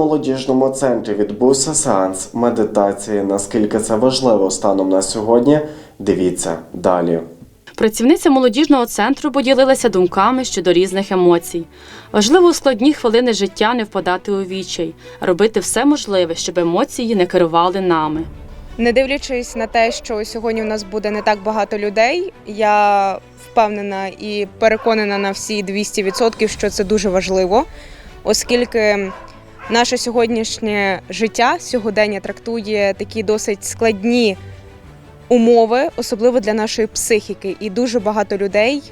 молодіжному центрі відбувся сеанс медитації. Наскільки це важливо станом на сьогодні? Дивіться далі. Працівниця молодіжного центру поділилася думками щодо різних емоцій. Важливо у складні хвилини життя не впадати у відчай, робити все можливе, щоб емоції не керували нами. Не дивлячись на те, що сьогодні у нас буде не так багато людей, я впевнена і переконана на всі 200%, що це дуже важливо, оскільки наше сьогоднішнє життя, сьогодення трактує такі досить складні умови, особливо для нашої психіки. І дуже багато людей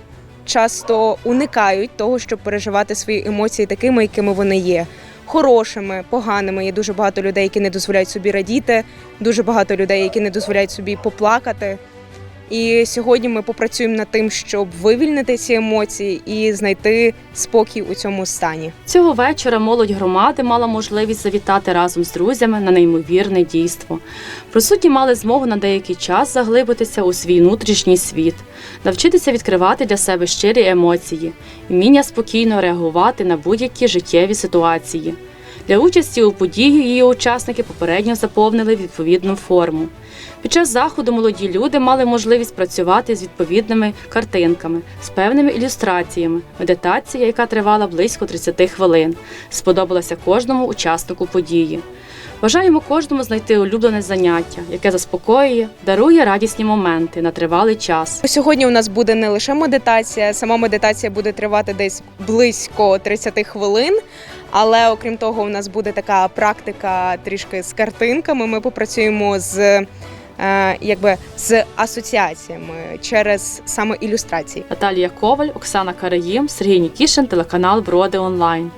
часто уникають того, щоб переживати свої емоції такими, якими вони є. Хорошими, поганими. Є дуже багато людей, які не дозволяють собі радіти, дуже багато людей, які не дозволяють собі поплакати. І сьогодні ми попрацюємо над тим, щоб вивільнити ці емоції і знайти спокій у цьому стані. Цього вечора молодь громади мала можливість завітати разом з друзями на неймовірне дійство. Присутні мали змогу на деякий час заглибитися у свій внутрішній світ, навчитися відкривати для себе щирі емоції, вміння спокійно реагувати на будь-які життєві ситуації. Для участі у події її учасники попередньо заповнили відповідну форму. Під час заходу молоді люди мали можливість працювати з відповідними картинками, з певними ілюстраціями. Медитація, яка тривала близько 30 хвилин, сподобалася кожному учаснику події. Бажаємо кожному знайти улюблене заняття, яке заспокоює, дарує радісні моменти на тривалий час. Сьогодні у нас буде не лише медитація, сама медитація буде тривати десь близько 30 хвилин. Але окрім того, у нас буде така практика трішки з картинками. Ми попрацюємо з е, якби з асоціаціями через саме ілюстрації. Наталія Коваль, Оксана Караїм, Сергій Нікішин, телеканал Броди Онлайн.